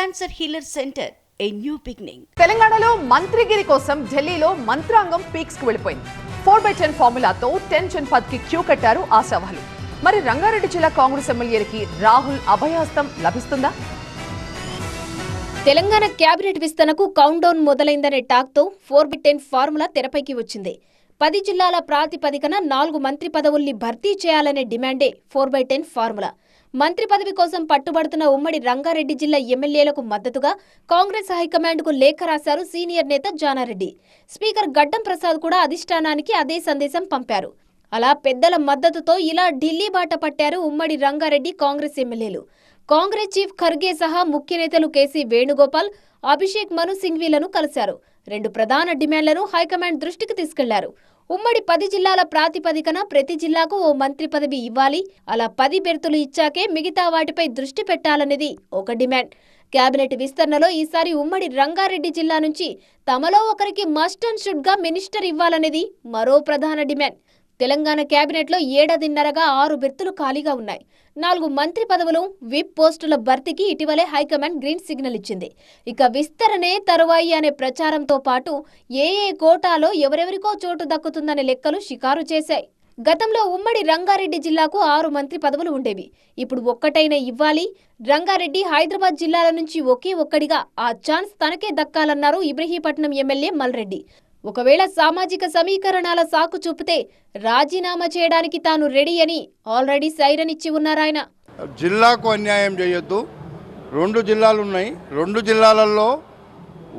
Cancer healer centre a new beginning తెలంగాణలో మంత్రిగిరి కోసం ఢిల్లీలో మంత్రాంగం పీక్స్కు వెళ్ళిపోయింది. ఫోర్ బై టెన్ ఫార్ములాతో టెన్షన్ పద్కి క్యూ కట్టారు ఆశావాహులు. మరి రంగారెడ్డి జిల్లా కాంగ్రెస్ ఎమ్మెల్యేలకి రాహుల్ అభయాస్తం లభిస్తుందా? తెలంగాణ క్యాబినెట్ విస్తరణకు కౌంట్ డౌన్ మొదలైందనే టాక్తో ఫోర్ బై టెన్ ఫార్ములా తెరపైకి వచ్చింది. పది జిల్లాల ప్రాతిపదికన నాలుగు మంత్రి పదవుల్ని భర్తీ చేయాలనే డిమాండే ఫోర్ బై టెన్ ఫార్ములా. మంత్రి పదవి కోసం పట్టుబడుతున్న ఉమ్మడి రంగారెడ్డి జిల్లా ఎమ్మెల్యేలకు మద్దతుగా కాంగ్రెస్ హైకమాండ్కు లేఖ రాశారు సీనియర్ నేత జానారెడ్డి. స్పీకర్ గడ్డం ప్రసాద్ కూడా అధిష్టానానికి అదే సందేశం పంపారు. అలా పెద్దల మద్దతుతో ఇలా ఢిల్లీ బాట పట్టారు ఉమ్మడి రంగారెడ్డి కాంగ్రెస్ ఎమ్మెల్యేలు. కాంగ్రెస్ చీఫ్ ఖర్గే సహా ముఖ్య నేతలు కేసీ వేణుగోపాల్ అభిషేక్ మను సింఘ్వీలను కలిశారు. రెండు ప్రధాన డిమాండ్లను హైకమాండ్ దృష్టికి తీసుకెళ్ళారు. ఉమ్మడి పది జిల్లాల ప్రాతిపదికన ప్రతి జిల్లాకు ఓ మంత్రి పదవి ఇవ్వాలి. అలా పది బెర్తులు ఇచ్చాకే మిగతా వాటిపై దృష్టి పెట్టాలనేది ఒక డిమాండ్. కేబినెట్ విస్తరణలో ఈసారి ఉమ్మడి రంగారెడ్డి జిల్లా నుంచి తమలో ఒకరికి మస్ట్ అండ్ షుడ్గా మినిస్టర్ ఇవ్వాలనేది మరో ప్రధాన డిమాండ్. తెలంగాణ కేబినెట్లో ఏడాదిన్నరగా ఆరు బెర్తులు ఖాళీగా ఉన్నాయి. నాలుగు మంత్రి పదవులు విప్ పోస్టుల భర్తీకి ఇటీవలే హైకమాండ్ గ్రీన్ సిగ్నల్ ఇచ్చింది. ఇక విస్తరణే తరువాయి అనే ప్రచారంతో పాటు ఏ ఏ కోటాలో ఎవరెవరికో చోటు దక్కుతుందనే లెక్కలు షికారు చేశాయి. గతంలో ఉమ్మడి రంగారెడ్డి జిల్లాకు ఆరు మంత్రి పదవులు ఉండేవి. ఇప్పుడు ఒక్కటైనా ఇవ్వాలి. రంగారెడ్డి హైదరాబాద్ జిల్లాల నుంచి ఒకే ఒక్కడిగా. ఆ ఛాన్స్ తనకే దక్కాలన్నారు ఇబ్రహీపట్నం ఎమ్మెల్యే మల్రెడ్డి. ఒకవేళ సామాజిక సమీకరణాల సాకు చూపితే రాజీనామా చేయడానికి తాను రెడీ అని ఆల్రెడీ సైరన్ ఇచ్చి ఉన్నారాయన జిల్లాకు అన్యాయం చేయొద్దు. రెండు జిల్లాలు ఉన్నాయి. రెండు జిల్లాలలో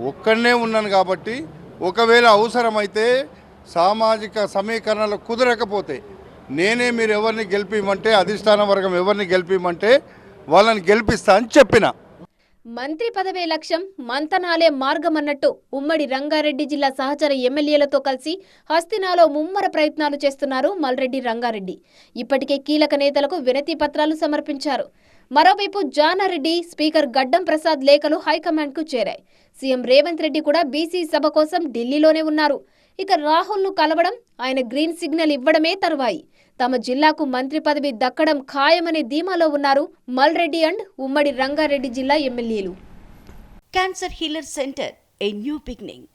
ఒక్కడనే ఉన్నాను కాబట్టి ఒకవేళ అవసరమైతే సామాజిక సమీకరణలు కుదరకపోతే నేనే మీరు ఎవరిని గెలిపిమంటే అధిష్టాన వర్గం ఎవరిని గెలిపిమంటే వాళ్ళని గెలిపిస్తా అని చెప్పిన. మంత్రి పదవే లక్ష్యం మంతనాలే మార్గమన్నట్టు ఉమ్మడి రంగారెడ్డి జిల్లా సహచర ఎమ్మెల్యేలతో కలిసి హస్తినాలో ముమ్మర ప్రయత్నాలు చేస్తున్నారు మల్రెడ్డి రంగారెడ్డి. ఇప్పటికే కీలక నేతలకు వినతి పత్రాలు సమర్పించారు. మరోవైపు జానారెడ్డి స్పీకర్ గడ్డం ప్రసాద్ లేఖలు హైకమాండ్కు చేరాయి. సీఎం రేవంత్ రెడ్డి కూడా బీసీ సభ కోసం ఢిల్లీలోనే ఉన్నారు. ఇక రాహుల్ను కలవడం ఆయన గ్రీన్ సిగ్నల్ ఇవ్వడమే తరువాయి. తమ జిల్లాకు మంత్రి పదవి దక్కడం ఖాయమనే ధీమాలో ఉన్నారు మల్రెడ్డి అండ్ ఉమ్మడి రంగారెడ్డి జిల్లా ఎమ్మెల్యేలు. Cancer healer centre a new beginning